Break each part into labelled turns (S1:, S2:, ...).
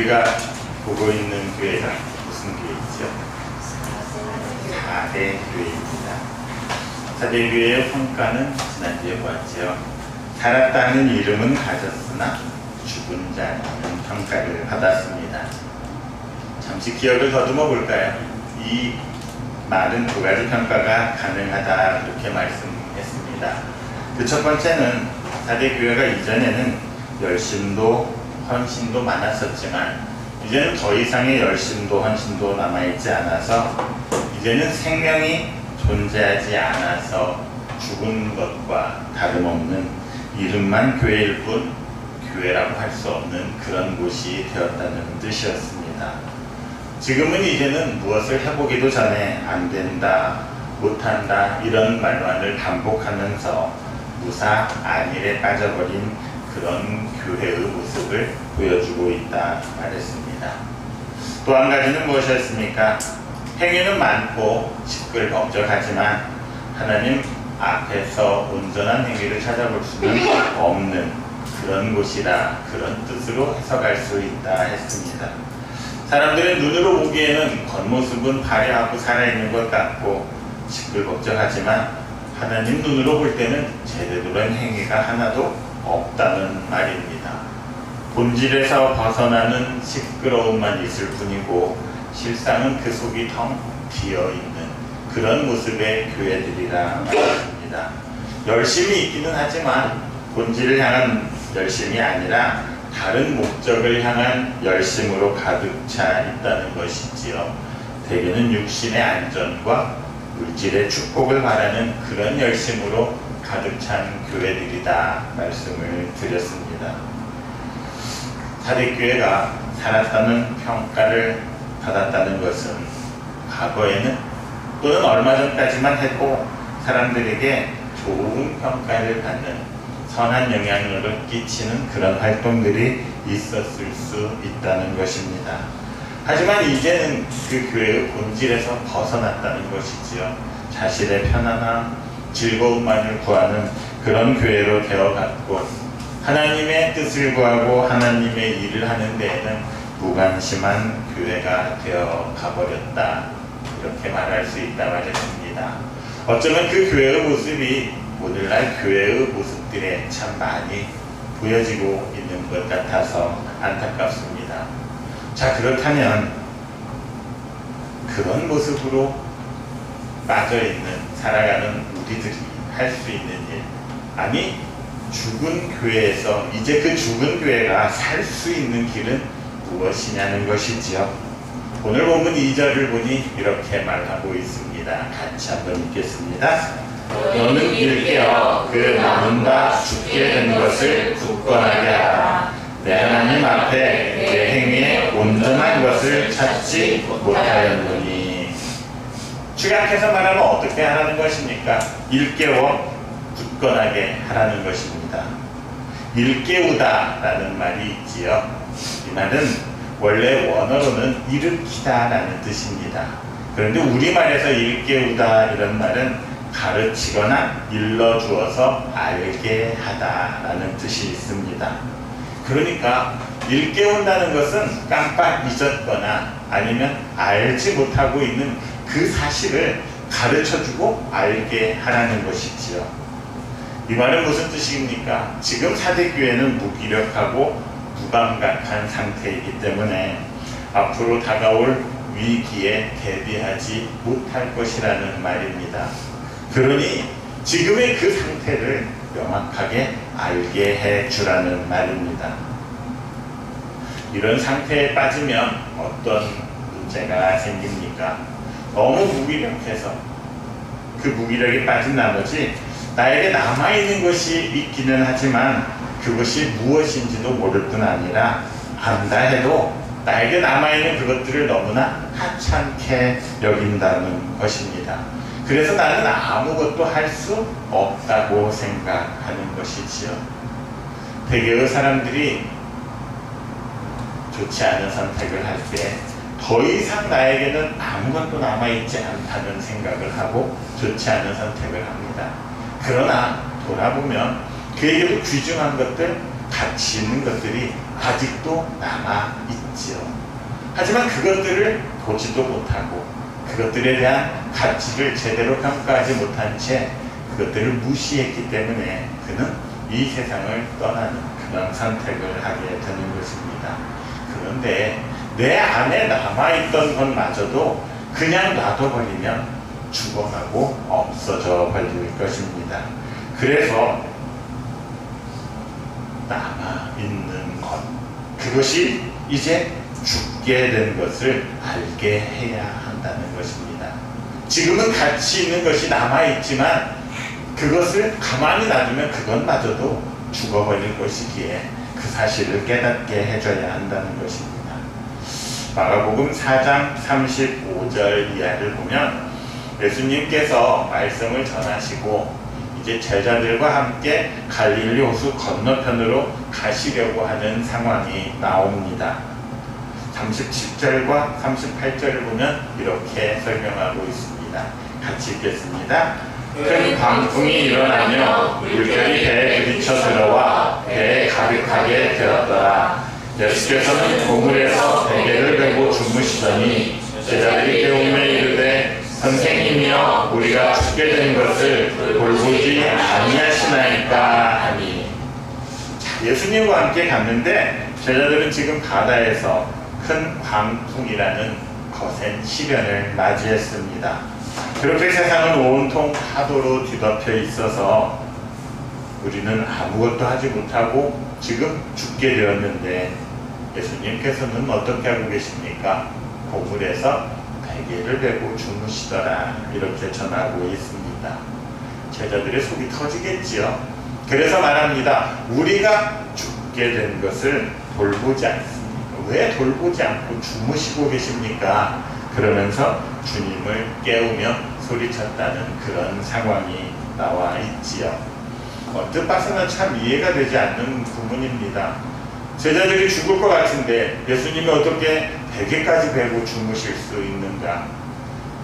S1: 우리가 보고 있는 교회가 무슨 교회이죠? 4대 교회입니다. 4대 교회의 평가는 지난주에 보았죠. 살았다는 이름은 가졌으나 죽은 자는 평가를 받았습니다. 잠시 기억을 더듬어 볼까요? 이 말은 두 가지 평가가 가능하다 이렇게 말씀했습니다. 그 첫 번째는 4대 교회가 이전에는 열심도 헌신도 많았었지만 이제는 더 이상의 열심도 헌신도 남아있지 않아서 이제는 생명이 존재하지 않아서 죽은 것과 다름없는 이름만 교회일 뿐 교회라고 할 수 없는 그런 곳이 되었다는 뜻이었습니다. 지금은 이제는 무엇을 해보기도 전에 안 된다, 못한다 이런 말만을 반복하면서 무사 안일에 빠져버린 그런 교회의 모습을 보여주고 있다 말했습니다. 또 한 가지는 무엇이었습니까? 행위는 많고 시끌벅적하지만 하나님 앞에서 온전한 행위를 찾아볼 수는 없는 그런 곳이라 그런 뜻으로 해석할 수 있다 했습니다. 사람들의 눈으로 보기에는 겉모습은 화려하고 살아있는 것 같고 시끌벅적하지만 하나님 눈으로 볼 때는 제대로 된 행위가 하나도 없다는 말입니다. 본질에서 벗어나는 시끄러움만 있을 뿐이고 실상은 그 속이 텅 비어 있는 그런 모습의 교회들이라 말입니다. 열심히 있기는 하지만 본질을 향한 열심이 아니라 다른 목적을 향한 열심으로 가득 차 있다는 것이지요. 대개는 육신의 안전과 물질의 축복을 바라는 그런 열심으로 가득 찬 교회들이다 말씀을 드렸습니다. 사대교회가 살았다는 평가를 받았다는 것은 과거에는 또는 얼마 전까지만 해도 사람들에게 좋은 평가를 받는 선한 영향력을 끼치는 그런 활동들이 있었을 수 있다는 것입니다. 하지만 이제는 그 교회의 본질에서 벗어났다는 것이지요. 자신의 편안함, 즐거움만을 구하는 그런 교회로 되어갔고 하나님의 뜻을 구하고 하나님의 일을 하는 데에는 무관심한 교회가 되어 가버렸다. 이렇게 말할 수 있다 말했습니다. 어쩌면 그 교회의 모습이 오늘날 교회의 모습들에 참 많이 보여지고 있는 것 같아서 안타깝습니다. 자, 그렇다면 그런 모습으로 빠져있는, 살아가는 우리들이 할 수 있는 일. 아니, 죽은 교회에서 이제 그 죽은 교회가 살 수 있는 길은 무엇이냐는 것이지요. 오늘 본문 2절을 보니 이렇게 말하고 있습니다. 같이 한번 읽겠습니다. 너는 일깨어 그 남은다 죽게 된 것을 굳건하게 하라. 내 하나님 앞에 내 행위에 온전한 것을 찾지 못하였느니. 축약해서 말하면 어떻게 하라는 것입니까? 일깨워 굳건하게 하라는 것입니다. 일깨우다라는 말이 있지요. 이 말은 원래 원어로는 일으키다라는 뜻입니다. 그런데 우리말에서 일깨우다 이런 말은 가르치거나 일러주어서 알게 하다라는 뜻이 있습니다. 그러니까 일깨운다는 것은 깜빡 잊었거나 아니면 알지 못하고 있는 그 사실을 가르쳐주고 알게 하라는 것이지요. 이 말은 무슨 뜻입니까? 지금 사대교회는 무기력하고 무감각한 상태이기 때문에 앞으로 다가올 위기에 대비하지 못할 것이라는 말입니다. 그러니 지금의 그 상태를 명확하게 알게 해 주라는 말입니다. 이런 상태에 빠지면 어떤 문제가 생깁니까? 너무 무기력해서 그 무기력에 빠진 나머지 나에게 남아있는 것이 있기는 하지만 그것이 무엇인지도 모를 뿐 아니라 안다 해도 나에게 남아있는 그것들을 너무나 하찮게 여긴다는 것입니다. 그래서 나는 아무것도 할 수 없다고 생각하는 것이지요. 대개의 사람들이 좋지 않은 선택을 할때 더 이상 나에게는 아무것도 남아있지 않다는 생각을 하고 좋지 않은 선택을 합니다. 그러나 돌아보면 그에게도 귀중한 것들, 가치 있는 것들이 아직도 남아 있지요. 하지만 그것들을 보지도 못하고 그것들에 대한 가치를 제대로 평가하지 못한 채 그것들을 무시했기 때문에 그는 이 세상을 떠나는 그런 선택을 하게 되는 것입니다. 그런데 내 안에 남아있던 것마저도 그냥 놔둬버리면 죽어가고 없어져 버릴 것입니다. 그래서 남아있는 것, 그것이 이제 죽게 된 것을 알게 해야 한다는 것입니다. 지금은 가치 있는 것이 남아있지만 그것을 가만히 놔두면 그것마저도 죽어버릴 것이기에 그 사실을 깨닫게 해줘야 한다는 것입니다. 마가복음 4장 35절 이하를 보면 예수님께서 말씀을 전하시고 이제 제자들과 함께 갈릴리 호수 건너편으로 가시려고 하는 상황이 나옵니다. 37절과 38절을 보면 이렇게 설명하고 있습니다. 같이 읽겠습니다. 큰 광풍이 일어나며 물결이 배에 부딪혀 들어와 배에 가득하게 되었더라. 예수께서는 고물에서 주무시더니 제자들이 깨우며 이르되 선생님이여 우리가 죽게 된 것을 돌보지 아니하시나이까 하니 자, 예수님과 함께 갔는데 제자들은 지금 바다에서 큰 광풍이라는 거센 시련을 맞이했습니다. 그렇게 세상은 온통 파도로 뒤덮여 있어서 우리는 아무것도 하지 못하고 지금 죽게 되었는데 예수님께서는 어떻게 하고 계십니까? 고물에서 베개를 베고 주무시더라 이렇게 전하고 있습니다. 제자들의 속이 터지겠지요. 그래서 말합니다. 우리가 죽게 된 것을 돌보지 않습니다. 왜 돌보지 않고 주무시고 계십니까? 그러면서 주님을 깨우며 소리쳤다는 그런 상황이 나와 있지요. 어, 뜻봐서는 참 이해가 되지 않는 부분입니다. 제자들이 죽을 것 같은데 예수님이 어떻게 베개까지 베고 주무실 수 있는가?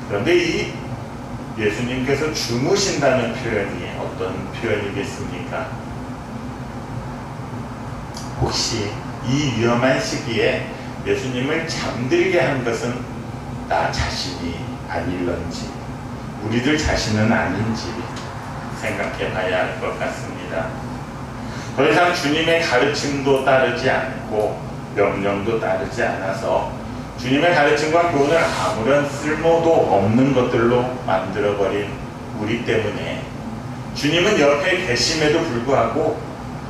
S1: 그런데 이 예수님께서 주무신다는 표현이 어떤 표현이겠습니까? 혹시 이 위험한 시기에 예수님을 잠들게 한 것은 나 자신이 아닐런지, 우리들 자신은 아닌지 생각해 봐야 할 것 같습니다. 더 이상 주님의 가르침도 따르지 않고 명령도 따르지 않아서 주님의 가르침과 교훈을 아무런 쓸모도 없는 것들로 만들어버린 우리 때문에 주님은 옆에 계심에도 불구하고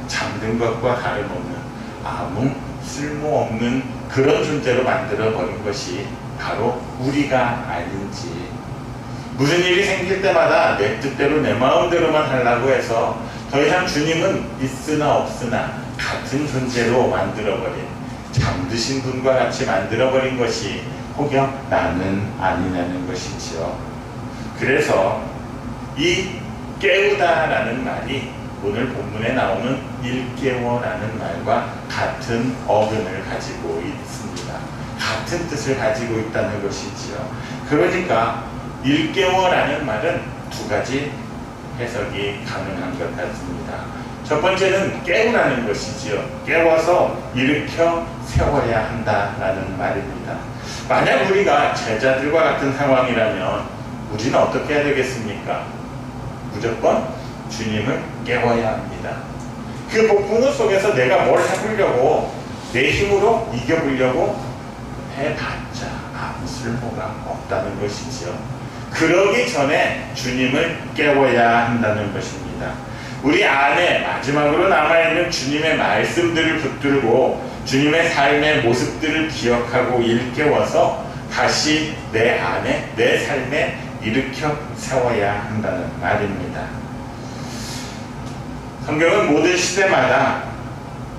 S1: 잠든 것과 다름없는 아무 쓸모없는 그런 존재로 만들어버린 것이 바로 우리가 아닌지. 무슨 일이 생길 때마다 내 뜻대로 내 마음대로만 하려고 해서 더 이상 주님은 있으나 없으나 같은 존재로 만들어버린 잠드신 분과 같이 만들어버린 것이 혹여 나는 아니냐는 것이지요. 그래서 이 깨우다라는 말이 오늘 본문에 나오는 일깨워라는 말과 같은 어근을 가지고 있습니다. 같은 뜻을 가지고 있다는 것이지요. 그러니까 일깨워라는 말은 두 가지 해석이 가능한 것 같습니다. 첫 번째는 깨우라는 것이지요. 깨워서 일으켜 세워야 한다라는 말입니다. 만약 우리가 제자들과 같은 상황이라면 우리는 어떻게 해야 되겠습니까? 무조건 주님을 깨워야 합니다. 그 폭풍우 속에서 내가 뭘 해보려고 내 힘으로 이겨보려고 해봤자 아무 쓸모가 없다는 것이지요. 그러기 전에 주님을 깨워야 한다는 것입니다. 우리 안에 마지막으로 남아있는 주님의 말씀들을 붙들고 주님의 삶의 모습들을 기억하고 일깨워서 다시 내 안에 내 삶에 일으켜 세워야 한다는 말입니다. 성경은 모든 시대마다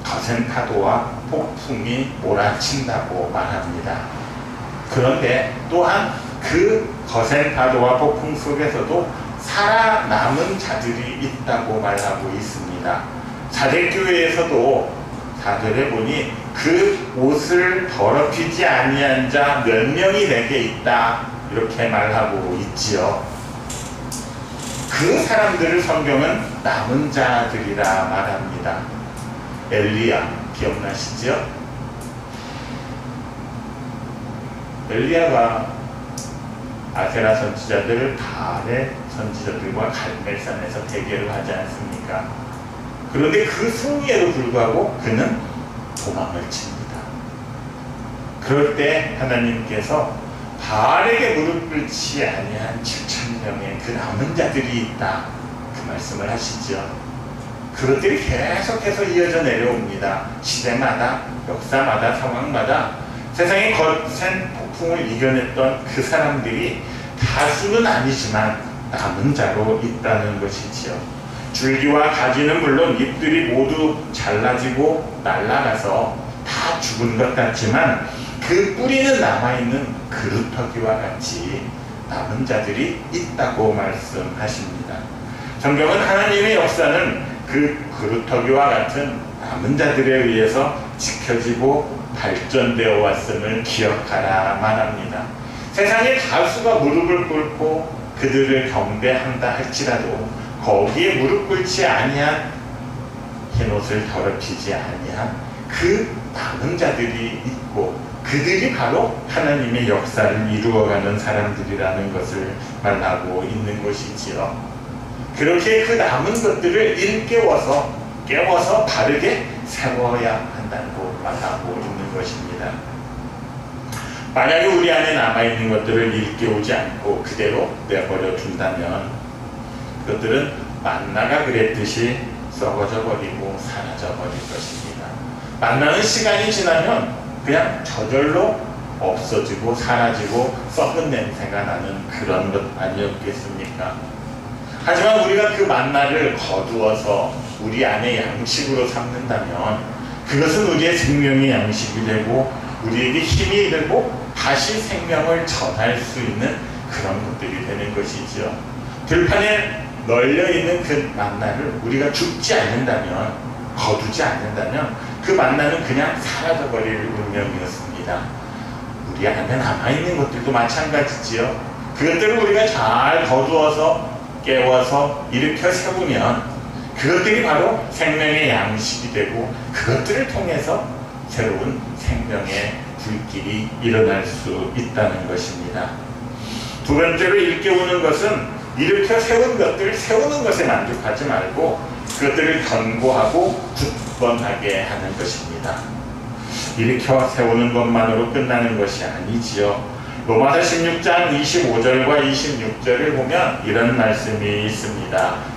S1: 거센 파도와 폭풍이 몰아친다고 말합니다. 그런데 또한 그 거센 파도와 폭풍 속에서도 살아남은 자들이 있다고 말하고 있습니다. 사대교회에서도 사절에 보니 그 옷을 더럽히지 아니한 자 몇 명이 내게 있다 이렇게 말하고 있지요. 그 사람들을 성경은 남은 자들이라 말합니다. 엘리야, 기억나시죠? 엘리야가 아세라 선지자들 바알의 선지자들과 갈멜산에서 대결을 하지 않습니까? 그런데 그 승리에도 불구하고 그는 도망을 칩니다. 그럴 때 하나님께서 바알에게 무릎 꿇지 아니한 7천 명의 그 남은 자들이 있다. 그 말씀을 하시죠. 그것들이 계속해서 이어져 내려옵니다. 시대마다, 역사마다, 상황마다 세상의 거센 폭풍을 이겨냈던 그 사람들이 다수는 아니지만 남은 자로 있다는 것이지요. 줄기와 가지는 물론 잎들이 모두 잘라지고 날아가서 다 죽은 것 같지만 그 뿌리는 남아있는 그루터기와 같이 남은 자들이 있다고 말씀하십니다. 성경은 하나님의 역사는 그 그루터기와 같은 남은 자들에 의해서 지켜지고 발전되어 왔음을 기억하라 말합니다. 세상의 다수가 무릎을 꿇고 그들을 경배한다 할지라도 거기에 무릎 꿇지 아니한 흰옷을 더럽히지 아니한 그 남은 자들이 있고 그들이 바로 하나님의 역사를 이루어가는 사람들이라는 것을 말하고 있는 것이지요. 그렇게 그 남은 것들을 일깨워서 깨워서 바르게 세워야 한다고 말하고 있는 것입니다. 만약에 우리 안에 남아있는 것들을 일깨우지 않고 그대로 내버려 둔다면 그것들은 만나가 그랬듯이 썩어져 버리고 사라져 버릴 것입니다. 만나는 시간이 지나면 그냥 저절로 없어지고 사라지고 썩은 냄새가 나는 그런 것 아니었겠습니까? 하지만 우리가 그 만나를 거두어서 우리 안에 양식으로 삼는다면 그것은 우리의 생명의 양식이 되고 우리에게 힘이 되고 다시 생명을 전할 수 있는 그런 것들이 되는 것이지요. 들판에 널려 있는 그 만나를 우리가 죽지 않는다면 거두지 않는다면 그 만나는 그냥 사라져 버릴 운명이었습니다. 우리 안에 남아 있는 것들도 마찬가지지요. 그것들을 우리가 잘 거두어서 깨워서 일으켜 세우면 그것들이 바로 생명의 양식이 되고 그것들을 통해서 새로운 생명의 불길이 일어날 수 있다는 것입니다. 두 번째로 일깨우는 것은 일으켜 세운 것들, 세우는 것에 만족하지 말고 그것들을 견고하고 굳건하게 하는 것입니다. 일으켜 세우는 것만으로 끝나는 것이 아니지요. 로마서 16장 25절과 26절을 보면 이런 말씀이 있습니다.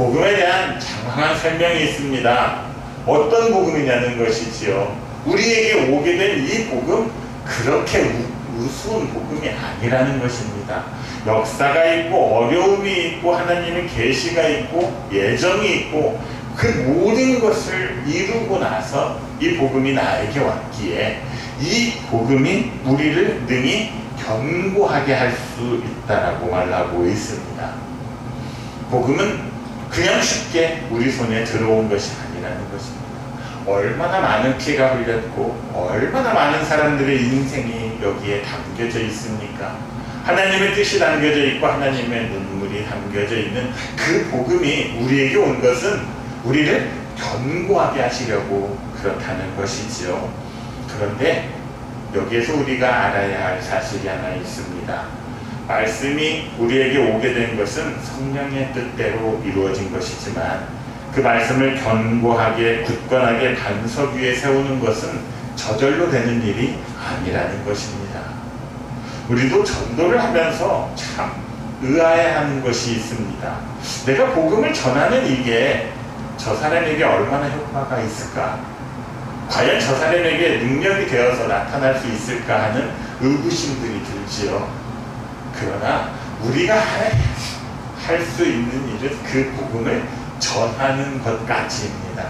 S1: 복음에 대한 장황한 설명이 있습니다. 어떤 복음이냐는 것이지요. 우리에게 오게 된 이 복음 그렇게 우, 우스운 복음이 아니라는 것입니다. 역사가 있고 어려움이 있고 하나님의 계시가 있고 예정이 있고 그 모든 것을 이루고 나서 이 복음이 나에게 왔기에 이 복음이 우리를 능히 견고하게 할 수 있다라고 말하고 있습니다. 복음은 그냥 쉽게 우리 손에 들어온 것이 아니라는 것입니다. 얼마나 많은 피가 흘렸고 얼마나 많은 사람들의 인생이 여기에 담겨져 있습니까? 하나님의 뜻이 담겨져 있고 하나님의 눈물이 담겨져 있는 그 복음이 우리에게 온 것은 우리를 견고하게 하시려고 그렇다는 것이지요. 그런데 여기에서 우리가 알아야 할 사실이 하나 있습니다. 말씀이 우리에게 오게 된 것은 성령의 뜻대로 이루어진 것이지만 그 말씀을 견고하게 굳건하게 반석 위에 세우는 것은 저절로 되는 일이 아니라는 것입니다. 우리도 전도를 하면서 참 의아해하는 것이 있습니다. 내가 복음을 전하는 이게 저 사람에게 얼마나 효과가 있을까? 과연 저 사람에게 능력이 되어서 나타날 수 있을까 하는 의구심들이 들지요. 그러나 우리가 할 수 있는 일은 그 복음을 전하는 것까지입니다.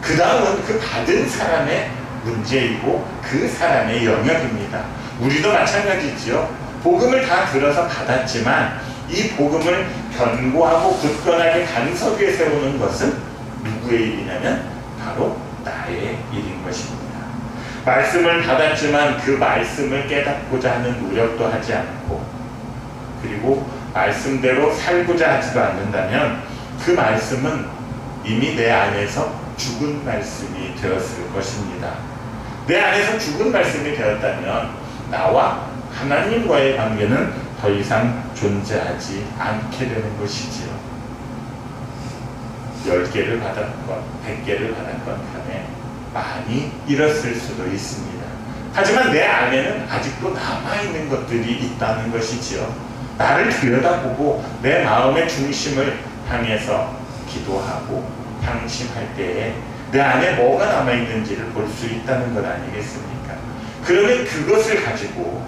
S1: 그 다음은 그 받은 사람의 문제이고 그 사람의 영역입니다. 우리도 마찬가지지요. 복음을 다 들어서 받았지만 이 복음을 견고하고 굳건하게 간섭 위에 세우는 것은 누구의 일이냐면 바로 나의 일인 것입니다. 말씀을 받았지만 그 말씀을 깨닫고자 하는 노력도 하지 않고 그리고 말씀대로 살고자 하지도 않는다면 그 말씀은 이미 내 안에서 죽은 말씀이 되었을 것입니다. 내 안에서 죽은 말씀이 되었다면 나와 하나님과의 관계는 더 이상 존재하지 않게 되는 것이지요. 열 개를 받았건 백 개를 받았건 간에 많이 잃었을 수도 있습니다. 하지만 내 안에는 아직도 남아있는 것들이 있다는 것이지요. 나를 들여다보고 내 마음의 중심을 향해서 기도하고 향심할 때에 내 안에 뭐가 남아있는지를 볼 수 있다는 것 아니겠습니까? 그러면 그것을 가지고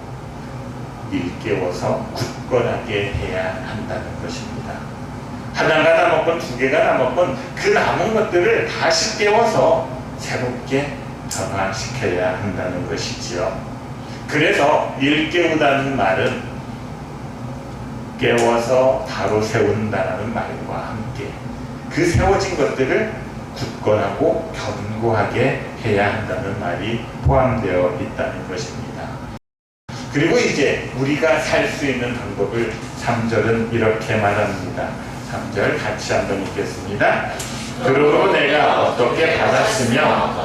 S1: 일깨워서 굳건하게 해야 한다는 것입니다. 하나가 남았건 두 개가 남았건 그 남은 것들을 다시 깨워서 새롭게 변화시켜야 한다는 것이지요. 그래서 일깨우다는 말은 깨워서 바로 세운다는 말과 함께 그 세워진 것들을 굳건하고 견고하게 해야 한다는 말이 포함되어 있다는 것입니다. 그리고 이제 우리가 살 수 있는 방법을 3절은 이렇게 말합니다. 3절 같이 한번 읽겠습니다. 그러므로 내가 어떻게 받았으며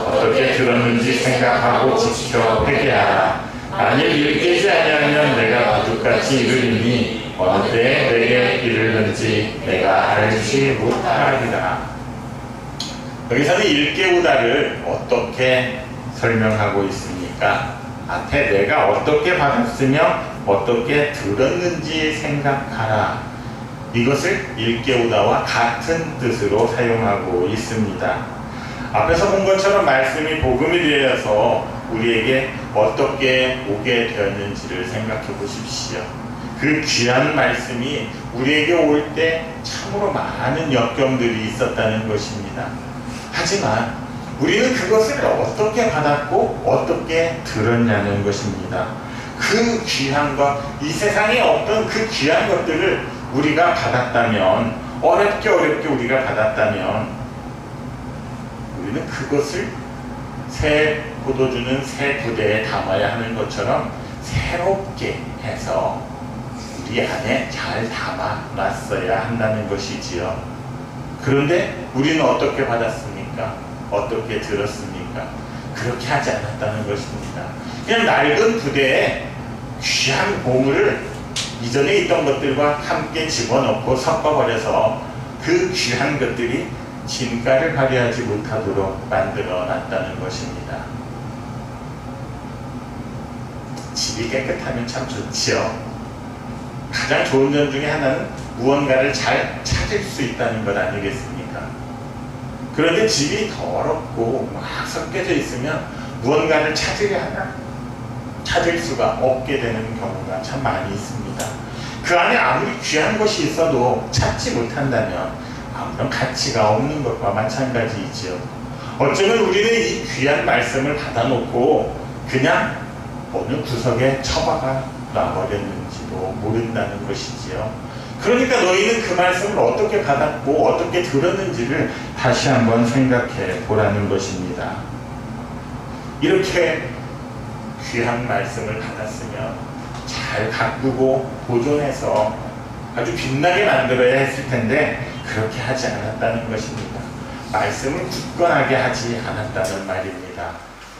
S1: 어떻게 들었는지 생각하고 지켜 회개하라. 만일 일깨지 아니하면 내가 바둑같이 이르리니 어느 때에 내게 이르는지 내가 알지 못하리라. 여기서는 일깨우다를 어떻게 설명하고 있습니까? 앞에 내가 어떻게 받았으며 어떻게 들었는지 생각하라. 이것을 일깨우다와 같은 뜻으로 사용하고 있습니다. 앞에서 본 것처럼 말씀이 복음이 되어서 우리에게 어떻게 오게 되었는지를 생각해 보십시오. 그 귀한 말씀이 우리에게 올 때 참으로 많은 역경들이 있었다는 것입니다. 하지만 우리는 그것을 어떻게 받았고 어떻게 들었냐는 것입니다. 그 귀한 것, 이 세상에 없던 그 귀한 것들을 우리가 받았다면, 어렵게 어렵게 우리가 받았다면, 우리는 그것을 새 포도주는 새 부대에 담아야 하는 것처럼 새롭게 해서 우리 안에 잘 담아 놨어야 한다는 것이지요. 그런데 우리는 어떻게 받았습니까? 어떻게 들었습니까? 그렇게 하지 않았다는 것입니다. 그냥 낡은 부대에 귀한 보물을 이전에 있던 것들과 함께 집어넣고 섞어버려서 그 귀한 것들이 진가를 발휘하지 못하도록 만들어 놨다는 것입니다. 집이 깨끗하면 참 좋지요. 가장 좋은 점 중에 하나는 무언가를 잘 찾을 수 있다는 것 아니겠습니까? 그런데 집이 더럽고 막 섞여져 있으면 무언가를 찾으려 하나 찾을 수가 없게 되는 경우가 참 많이 있습니다. 그 안에 아무리 귀한 것이 있어도 찾지 못한다면 아무런 가치가 없는 것과 마찬가지이지요. 어쩌면 우리는 이 귀한 말씀을 받아놓고 그냥 어느 구석에 처박아 놔버렸는지도 모른다는 것이지요. 그러니까 너희는 그 말씀을 어떻게 받았고 어떻게 들었는지를 다시 한번 생각해 보라는 것입니다. 이렇게 귀한 말씀을 받았으면 잘 가꾸고 보존해서 아주 빛나게 만들어야 했을 텐데 그렇게 하지 않았다는 것입니다. 말씀을 굳건하게 하지 않았다는 말입니다.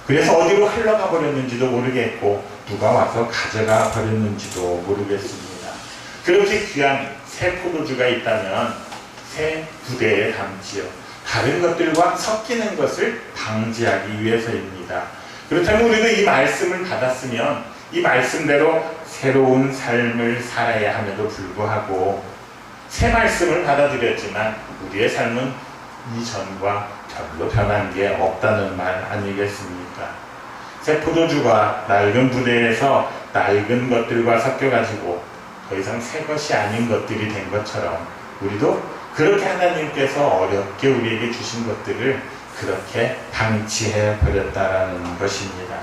S1: 그래서 어디로 흘러가 버렸는지도 모르겠고 누가 와서 가져가 버렸는지도 모르겠습니다. 그렇게 귀한 새 포도주가 있다면 새 부대에 담지요. 다른 것들과 섞이는 것을 방지하기 위해서입니다. 그렇다면 우리는 이 말씀을 받았으면 이 말씀대로 새로운 삶을 살아야 함에도 불구하고 새 말씀을 받아들였지만 우리의 삶은 이전과 별로 변한 게 없다는 말 아니겠습니까? 새 포도주가 낡은 부대에서 낡은 것들과 섞여가지고 더 이상 새 것이 아닌 것들이 된 것처럼 우리도 그렇게 하나님께서 어렵게 우리에게 주신 것들을 그렇게 방치해 버렸다라는 것입니다.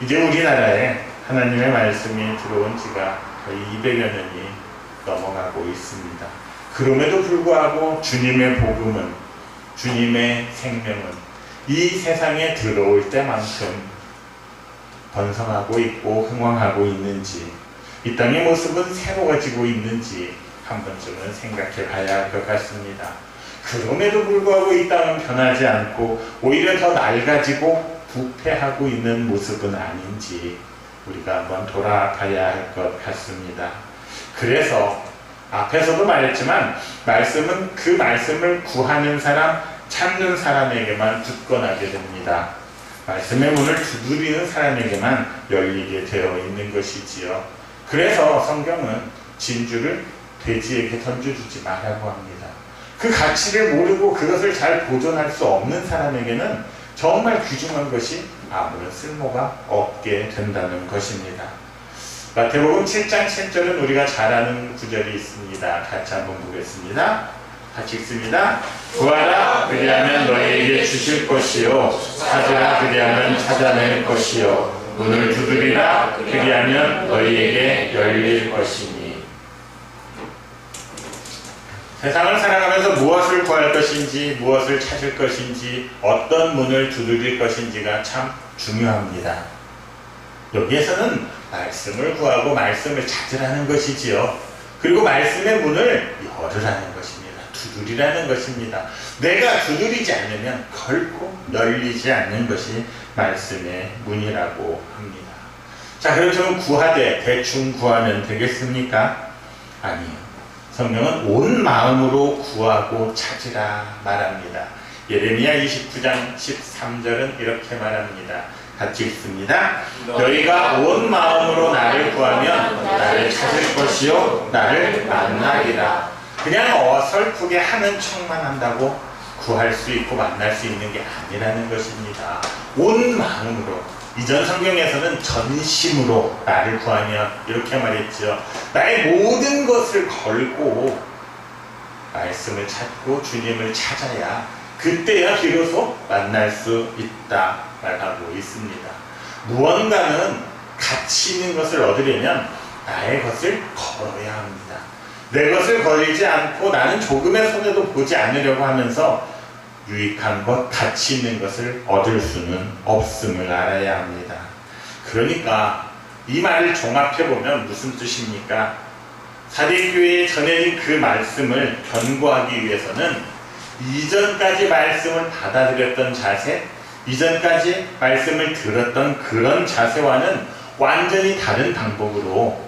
S1: 이제 우리나라에 하나님의 말씀이 들어온 지가 거의 200여 년이 넘어가고 있습니다. 그럼에도 불구하고 주님의 복음은 주님의 생명은 이 세상에 들어올 때만큼 번성하고 있고 흥왕하고 있는지 이 땅의 모습은 새로워지고 있는지 한 번쯤은 생각해 봐야 할 것 같습니다. 그럼에도 불구하고 이 땅은 변하지 않고 오히려 더 낡아지고 부패하고 있는 모습은 아닌지 우리가 한번 돌아봐야 할 것 같습니다. 그래서 앞에서도 말했지만 말씀은 그 말씀을 구하는 사람, 찾는 사람에게만 굳건하게 됩니다. 말씀의 문을 두드리는 사람에게만 열리게 되어 있는 것이지요. 그래서 성경은 진주를 돼지에게 던져주지 말라고 합니다. 그 가치를 모르고 그것을 잘 보존할 수 없는 사람에게는 정말 귀중한 것이 아무런 쓸모가 없게 된다는 것입니다. 마태복음 7장 7절은 우리가 잘 아는 구절이 있습니다. 같이 한번 보겠습니다. 같이 읽습니다. 구하라 그리하면 너희에게 주실 것이요 찾으라 그리하면 찾아낼 것이요 문을 두드리라 그리하면 너희에게 열릴 것이니 세상을 살아가면서 무엇을 구할 것인지 무엇을 찾을 것인지 어떤 문을 두드릴 것인지가 참 중요합니다. 여기에서는 말씀을 구하고 말씀을 찾으라는 것이지요. 그리고 말씀의 문을 열으라는 것입니다. 두드리라는 것입니다. 내가 두드리지 않으면 결코 열리지 않는 것이 말씀의 문이라고 합니다. 자, 그럼 저는 구하되 대충 구하면 되겠습니까? 아니요. 성경은 온 마음으로 구하고 찾으라 말합니다. 예레미야 29장 13절은 이렇게 말합니다. 같이 읽습니다. 너희가 온 마음으로 나를 구하면 나를 찾을 것이요 나를 만나리라. 그냥 어설프게 하는 척만 한다고 구할 수 있고 만날 수 있는 게 아니라는 것입니다. 온 마음으로 이전 성경에서는 전심으로 나를 구하면 이렇게 말했죠. 나의 모든 것을 걸고 말씀을 찾고 주님을 찾아야 그때야 비로소 만날 수 있다 말하고 있습니다. 무언가는 가치 있는 것을 얻으려면 나의 것을 걸어야 합니다. 내 것을 걸리지 않고 나는 조금의 손해도 보지 않으려고 하면서 유익한 것, 가치 있는 것을 얻을 수는 없음을 알아야 합니다. 그러니까 이 말을 종합해 보면 무슨 뜻입니까? 사대교회에 전해진 그 말씀을 견고하기 위해서는 이전까지 말씀을 받아들였던 자세, 이전까지 말씀을 들었던 그런 자세와는 완전히 다른 방법으로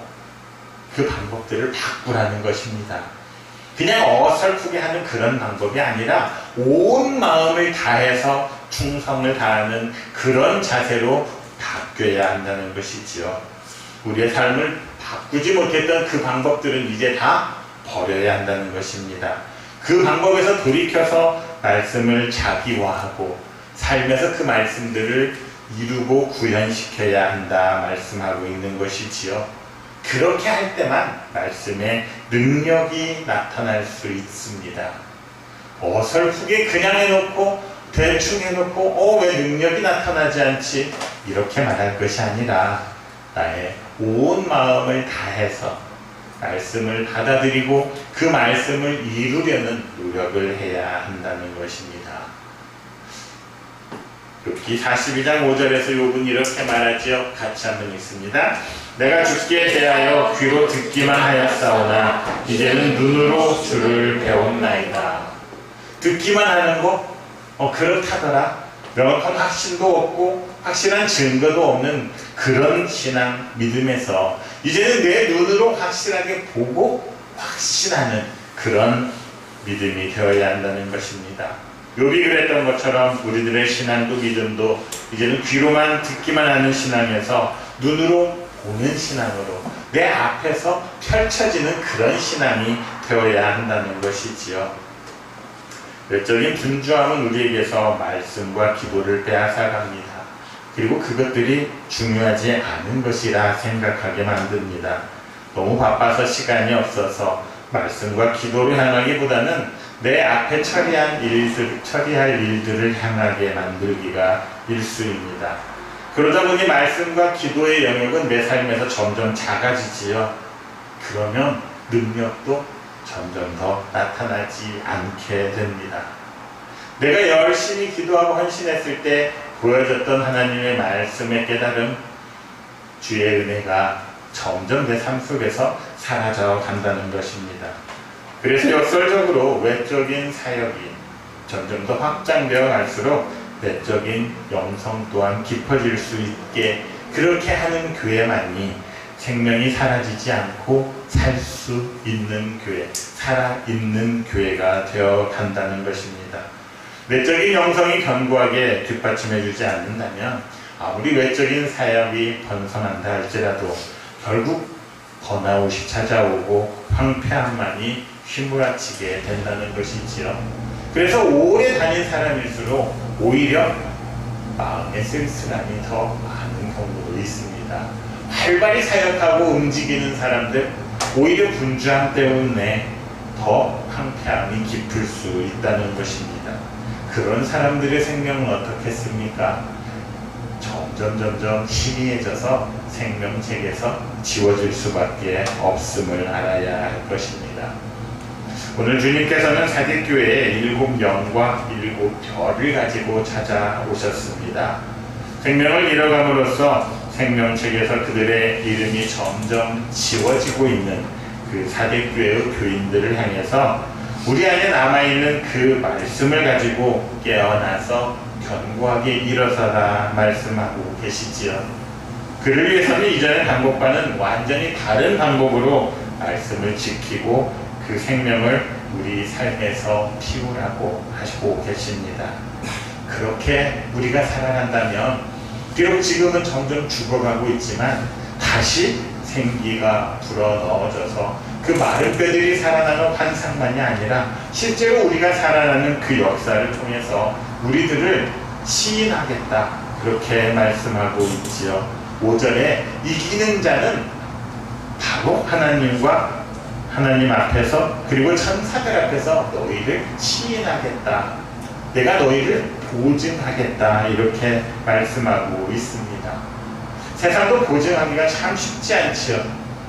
S1: 그 방법들을 바꾸라는 것입니다. 그냥 어설프게 하는 그런 방법이 아니라 온 마음을 다해서 충성을 다하는 그런 자세로 바뀌어야 한다는 것이지요. 우리의 삶을 바꾸지 못했던 그 방법들은 이제 다 버려야 한다는 것입니다. 그 방법에서 돌이켜서 말씀을 자기화하고 삶에서 그 말씀들을 이루고 구현시켜야 한다 말씀하고 있는 것이지요. 그렇게 할 때만 말씀의 능력이 나타날 수 있습니다. 어설프게 그냥 해놓고 대충 해놓고 어 왜 능력이 나타나지 않지 이렇게 말할 것이 아니라 나의 온 마음을 다해서 말씀을 받아들이고 그 말씀을 이루려는 노력을 해야 한다는 것입니다. 욥기 42장 5절에서 욥은 이렇게 말하지요. 같이 한번 읽습니다. 내가 주께 대하여 귀로 듣기만 하였사오나 이제는 눈으로 주를 배웠나이다. 듣기만 하는 거? 어 그렇다더라. 명확한 확신도 없고 확실한 증거도 없는 그런 신앙 믿음에서 이제는 내 눈으로 확실하게 보고 확신하는 그런 믿음이 되어야 한다는 것입니다. 요비 그랬던 것처럼 우리들의 신앙도 믿음도 이제는 귀로만 듣기만 하는 신앙에서 눈으로 보는 신앙으로 내 앞에서 펼쳐지는 그런 신앙이 되어야 한다는 것이지요. 외적인 분주함은 우리에게서 말씀과 기도를 빼앗아갑니다. 그리고 그것들이 중요하지 않은 것이라 생각하게 만듭니다. 너무 바빠서 시간이 없어서 말씀과 기도를 향하기보다는 내 앞에 처리한 일들, 처리할 일들을 향하게 만들기가 일수입니다. 그러다 보니 말씀과 기도의 영역은 내 삶에서 점점 작아지지요. 그러면 능력도 점점 더 나타나지 않게 됩니다. 내가 열심히 기도하고 헌신했을 때 보여졌던 하나님의 말씀의 깨달음, 주의 은혜가 점점 내 삶 속에서 사라져 간다는 것입니다. 그래서 역설적으로 외적인 사역이 점점 더 확장되어 갈수록 내적인 영성 또한 깊어질 수 있게 그렇게 하는 교회만이 생명이 사라지지 않고 살 수 있는 교회, 살아있는 교회가 되어 간다는 것입니다. 내적인 영성이 견고하게 뒷받침해주지 않는다면 아무리 외적인 사역이 번성한다 할지라도 결국 번아웃이 찾아오고 황폐함만이 휘몰아치게 된다는 것이지요. 그래서 오래 다닌 사람일수록 오히려 마음의 쓸쓸함이 더 많은 경우도 있습니다. 활발히 사역하고 움직이는 사람들 오히려 분주함 때문에 더 황폐함이 깊을 수 있다는 것입니다. 그런 사람들의 생명은 어떻겠습니까? 점점 점점 희미해져서 생명책에서 지워질 수밖에 없음을 알아야 할 것입니다. 오늘 주님께서는 사직교회에 일곱 영과 일곱 별을 가지고 찾아오셨습니다. 생명을 잃어감으로써 생명책에서 그들의 이름이 점점 지워지고 있는 그 사직교회의 교인들을 향해서 우리 안에 남아있는 그 말씀을 가지고 깨어나서 견고하게 일어서라 말씀하고 계시지요. 그를 위해서는 이전의 방법과는 완전히 다른 방법으로 말씀을 지키고 그 생명을 우리 삶에서 피우라고 하시고 계십니다. 그렇게 우리가 살아간다면 비록 지금은 점점 죽어가고 있지만 다시 생기가 불어 넣어져서 그 마른 뼈들이 살아나는 환상만이 아니라 실제로 우리가 살아나는 그 역사를 통해서 우리들을 시인하겠다 그렇게 말씀하고 있지요. 5절에 이기는 자는 바로 하나님과 하나님 앞에서 그리고 천사들 앞에서 너희를 시인하겠다. 내가 너희를 보증하겠다. 이렇게 말씀하고 있습니다. 세상도 보증하기가 참 쉽지 않지요.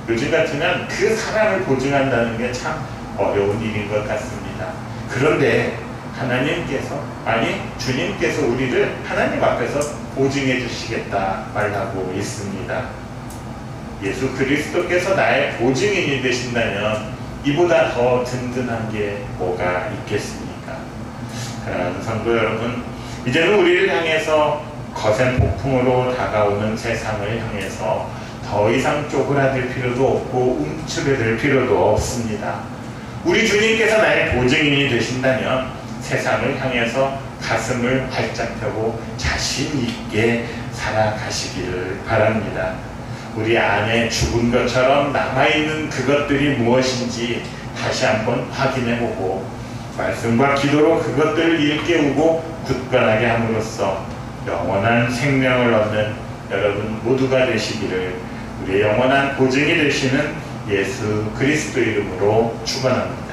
S1: 요즘 같으면 그 사람을 보증한다는 게 참 어려운 일인 것 같습니다. 그런데 하나님께서 아니 주님께서 우리를 하나님 앞에서 보증해 주시겠다 말하고 있습니다. 예수 그리스도께서 나의 보증인이 되신다면 이보다 더 든든한 게 뭐가 있겠습니까? 사랑하는 성도 여러분, 이제는 우리를 향해서 거센 폭풍으로 다가오는 세상을 향해서 더 이상 쪼그라들 필요도 없고 움츠러들 필요도 없습니다. 우리 주님께서 나의 보증인이 되신다면 세상을 향해서 가슴을 활짝 펴고 자신 있게 살아가시기를 바랍니다. 우리 안에 죽은 것처럼 남아있는 그것들이 무엇인지 다시 한번 확인해보고 말씀과 기도로 그것들을 일깨우고 굳건하게 함으로써 영원한 생명을 얻는 여러분 모두가 되시기를 우리의 영원한 보증이 되시는 예수 그리스도 이름으로 축원합니다.